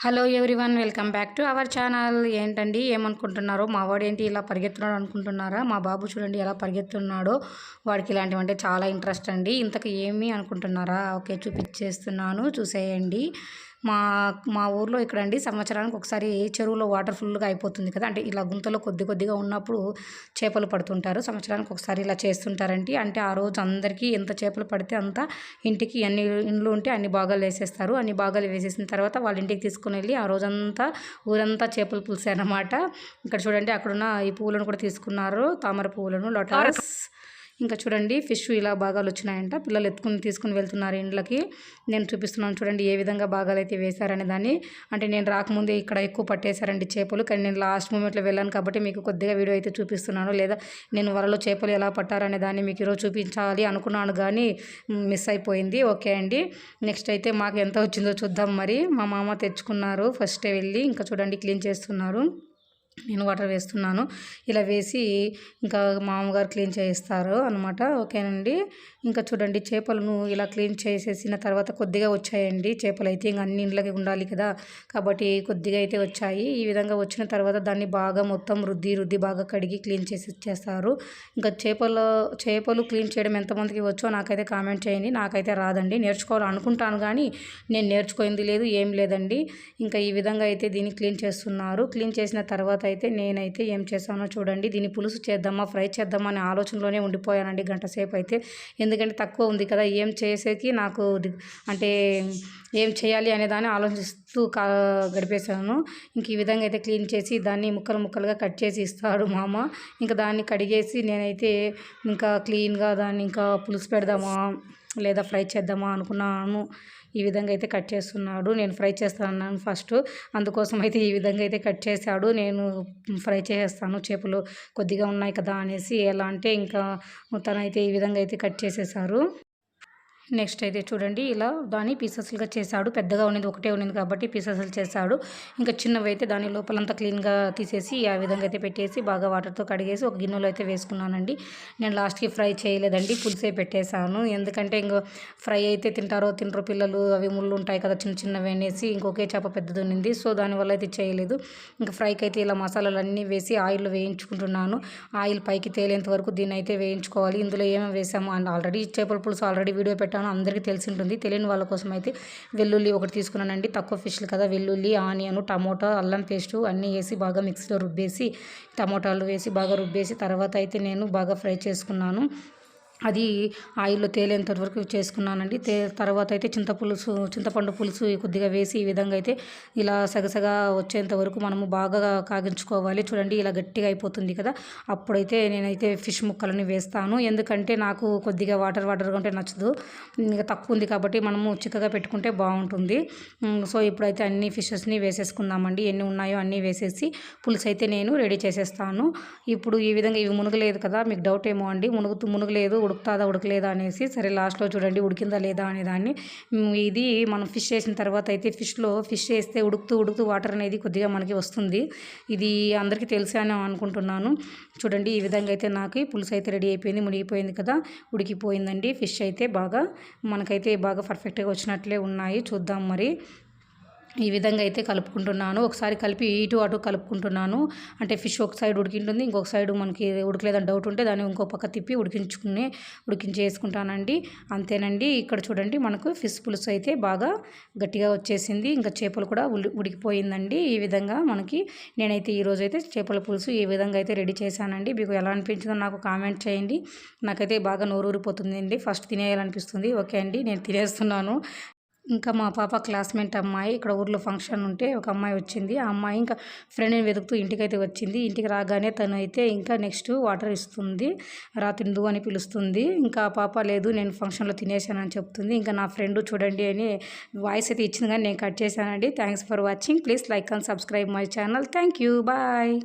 Hello everyone welcome back to our channel. ఏంటండి ఏమనుకుంటున్నారు మా వాడు ఏంటి ఇలా పరిగెత్తున్నాడు అనుకుంటున్నారా? మా బాబు చూడండి ఎలా పరిగెత్తున్నాడో. వాడికి ఇలాంటివంటే చాలా ఇంట్రెస్ట్ అండి. ఇంతకు ఏమి అనుకుంటున్నారా? ఓకే చూపించేస్తున్నాను చూసేయండి. మా మా ఊర్లో ఇక్కడండి సంవత్సరానికి ఒకసారి చెరువులో వాటర్ ఫుల్గా అయిపోతుంది కదా. అంటే ఇలా గుంతలో కొద్ది కొద్దిగా ఉన్నప్పుడు చేపలు పడుతుంటారు. సంవత్సరానికి ఒకసారి ఇలా చేస్తుంటారండి. అంటే ఆ రోజు అందరికీ ఎంత చేపలు పడితే అంత ఇంటికి ఎన్ని ఇండ్లు ఉంటే అన్ని భాగాలు వేసేస్తారు. అన్ని భాగాలు వేసేసిన తర్వాత వాళ్ళ ఇంటికి తీసుకుని వెళ్ళి ఆ రోజంతా ఊరంతా చేపలు పులిసారనమాట ఇక్కడ చూడండి అక్కడున్న ఈ పువ్వులను కూడా తీసుకున్నారు. తామర పువ్వులను లొటాస్ ఇంకా చూడండి ఫిష్ ఇలా భాగాలు వచ్చినాయంట. పిల్లలు ఎత్తుకుని తీసుకుని వెళ్తున్నారు ఇండ్లకి. నేను చూపిస్తున్నాను చూడండి ఏ విధంగా భాగాలు అయితే వేశారనే దాన్ని. అంటే నేను రాకముందే ఇక్కడ ఎక్కువ పట్టేశారండి చేపలు. కానీ నేను లాస్ట్ మూమెంట్లో వెళ్ళాను కాబట్టి మీకు కొద్దిగా వీడియో అయితే చూపిస్తున్నాను. లేదా నేను వరలో చేపలు ఎలా పట్టారనే దాన్ని మీకు ఈరోజు చూపించాలి అనుకున్నాను కానీ మిస్ అయిపోయింది. ఓకే అండి. నెక్స్ట్ అయితే మాకు ఎంత వచ్చిందో చూద్దాం మరి. మా మామ తెచ్చుకున్నారు ఫస్టే వెళ్ళి. ఇంకా చూడండి క్లీన్ చేస్తున్నారు. నేను వాటర్ వేస్తున్నాను. ఇలా వేసి ఇంకా మామగారు క్లీన్ చేయిస్తారు అనమాట ఓకేనండి? ఇంకా చూడండి చేపలను ఇలా క్లీన్ చేసేసిన తర్వాత కొద్దిగా వచ్చాయండి. చేపలు అయితే ఇంకా అన్ని ఇండ్లకి ఉండాలి కదా. కాబట్టి కొద్దిగా అయితే వచ్చాయి. ఈ విధంగా వచ్చిన తర్వాత దాన్ని బాగా మొత్తం రుద్ది రుద్ది బాగా కడిగి క్లీన్ చేసి ఇచ్చేస్తారు. ఇంకా చేపలు చేపలు క్లీన్ చేయడం ఎంతమందికి వచ్చో నాకైతే కామెంట్ చేయండి. నాకైతే రాదండి. నేర్చుకోవాలనుకుంటాను కానీ నేను నేర్చుకోయింది లేదు ఏం లేదండి. ఇంకా ఈ విధంగా అయితే దీన్ని క్లీన్ చేస్తున్నారు. క్లీన్ చేసిన తర్వాత అయితే నేనైతే ఏం చేశానో చూడండి. దీన్ని పులుసు చేద్దామా ఫ్రై చేద్దామా అనే ఆలోచనలోనే ఉండిపోయానండి గంట సేపు అయితే ఎందుకంటే తక్కువ ఉంది కదా ఏం చేసేకి నాకు అంటే ఏం చేయాలి అనే దాన్ని ఆలోచిస్తూ కా గడిపేశాను. ఇంక ఈ విధంగా అయితే క్లీన్ చేసి దాన్ని ముక్కలు ముక్కలుగా కట్ చేసి ఇస్తాడు మామ ఇంకా దాన్ని కడిగేసి నేనైతే ఇంకా క్లీన్గా దాన్ని ఇంకా పులుసు పెడదామా లేదా ఫ్రై చేద్దామా అనుకున్నాను. ఈ విధంగా అయితే కట్ చేస్తున్నాడు. నేను ఫ్రై చేస్తాను ఫస్ట్. అందుకోసం అయితే ఈ విధంగా అయితే కట్ చేశాడు. నేను ఫ్రై చేసేస్తాను చేపలు కొద్దిగా ఉన్నాయి కదా అనేసి. ఎలా అంటే ఇంకా తనైతే ఈ విధంగా అయితే కట్ చేసేసారు. నెక్స్ట్ అయితే చూడండి ఇలా దాన్ని పీసెస్లుగా చేశాడు. పెద్దగా ఉన్నది ఒకటే ఉన్నది కాబట్టి పీసెస్లు చేశాడు. ఇంకా చిన్నవి అయితే దాని లోపలంతా క్లీన్గా తీసేసి ఆ విధంగా అయితే పెట్టేసి బాగా వాటర్తో కడిగేసి ఒక గిన్నెలో అయితే వేసుకున్నానండి. నేను లాస్ట్కి ఫ్రై చేయలేదండి పులుసే పెట్టేశాను. ఎందుకంటే ఇంకో ఫ్రై అయితే తింటారో తింటారో పిల్లలు అవి ముళ్ళు ఉంటాయి కదా చిన్న చిన్నవి అనేసి ఇంకొకే చేప పెద్దది ఉన్నింది. సో దానివల్ల అయితే చేయలేదు. ఇంకా ఫ్రైకి అయితే ఇలా మసాలాలు అన్నీ వేసి ఆయిల్ వేయించుకుంటున్నాను. ఆయిల్ పైకి తేలేంత వరకు దీన్ని అయితే వేయించుకోవాలి. ఇందులో ఏమేమి వేసాము? అండ్ ఆల్రెడీ చేపల పులుసు ఆల్రెడీ వీడియో పెట్టాను. పెట్టానో అందరికీ తెలిసి ఉంటుంది. తెలియని వాళ్ళ కోసం అయితే వెల్లుల్లి ఒకటి తీసుకున్నానండి. తక్కువ ఫిష్లు కదా వెల్లుల్లి ఆనియన్ టమోటా అల్లం పేస్టు అన్నీ వేసి బాగా మిక్సీలో రుబ్బేసి టమోటాలు వేసి బాగా రుబ్బేసి తర్వాత అయితే నేను బాగా ఫ్రై చేసుకున్నాను. అది ఆయిల్లో తేలేంత వరకు చేసుకున్నానండి. తే తర్వాత అయితే చింతపులుసు చింతపండు పులుసు కొద్దిగా వేసి ఈ విధంగా అయితే ఇలా సగసగా వచ్చేంత వరకు మనము బాగా కాగించుకోవాలి. చూడండి ఇలా గట్టిగా అయిపోతుంది కదా. అప్పుడైతే నేనైతే ఫిష్ ముక్కలని వేస్తాను. ఎందుకంటే నాకు కొద్దిగా వాటర్ వాటర్గా ఉంటే నచ్చదు. ఇంకా తక్కువ ఉంది కాబట్టి మనము చిక్కగా పెట్టుకుంటే బాగుంటుంది. సో ఇప్పుడైతే అన్ని ఫిషెస్ని వేసేసుకుందామండి. ఎన్ని ఉన్నాయో అన్నీ వేసేసి పులుసు అయితే నేను రెడీ చేసేస్తాను. ఇప్పుడు ఈ విధంగా ఇవి మునగలేదు కదా. మీకు డౌట్ ఏమో అండి. మునుగుతూ మునగలేదు. ఉడుకుతుందా ఉడకలేదా అనేసి సరే లాస్ట్లో చూడండి ఉడికిందా లేదా అనే దాన్ని ఇది మనం ఫిష్ వేసిన తర్వాత అయితే ఫిష్లో ఫిష్ వేస్తే ఉడుకుతూ ఉడుకుతూ వాటర్ అనేది కొద్దిగా మనకి వస్తుంది. ఇది అందరికీ తెలుసా అనుకుంటున్నాను. చూడండి ఈ విధంగా అయితే నాకు పులుసు అయితే రెడీ అయిపోయింది మునిగిపోయింది కదా ఉడికిపోయిందండి. ఫిష్ అయితే బాగా మనకైతే బాగా పర్ఫెక్ట్గా వచ్చినట్లే ఉన్నాయి. చూద్దాం మరి. ఈ విధంగా అయితే కలుపుకుంటున్నాను. ఒకసారి కలిపి ఇటు అటు కలుపుకుంటున్నాను. అంటే ఫిష్ ఒక సైడ్ ఉడికింటుంది ఇంకొక సైడ్ మనకి ఉడకలేదని డౌట్ ఉంటే దాన్ని ఇంకో పక్క తిప్పి ఉడికించుకుని ఉడికించేసుకుంటానండి. అంతేనండి. ఇక్కడ చూడండి మనకు ఫిష్ పులుసు అయితే బాగా గట్టిగా వచ్చేసింది. ఇంకా చేపలు కూడా ఉడికిపోయిందండి. ఈ విధంగా మనకి నేనైతే ఈరోజు అయితే చేపల పులుసు ఈ విధంగా అయితే రెడీ చేశానండి. మీకు ఎలా అనిపించిందో నాకు కామెంట్ చేయండి. నాకైతే బాగా నోరూరిపోతుంది అండి ఫస్ట్ తినేయాలనిపిస్తుంది. ఓకే అండి. నేను తినేస్తున్నాను. ఇంకా మా పాప క్లాస్మేట్ అమ్మాయి ఇక్కడ ఊర్లో ఫంక్షన్ ఉంటే ఒక అమ్మాయి వచ్చింది. ఆ అమ్మాయి ఇంకా ఫ్రెండ్ని వెతుకుతూ ఇంటికైతే వచ్చింది. ఇంటికి రాగానే తను అయితే ఇంకా నెక్స్ట్ వాటర్ ఇస్తుంది. రా తిందు అని పిలుస్తుంది. ఇంకా ఆ పాప లేదు నేను ఫంక్షన్లో తినేసానని చెప్తుంది. ఇంకా నా ఫ్రెండ్ చూడండి అని వాయిస్ అయితే ఇచ్చింది కానీ నేను కట్ చేశానండి. Thanks for watching. Please like and subscribe my channel. Thank you. Bye.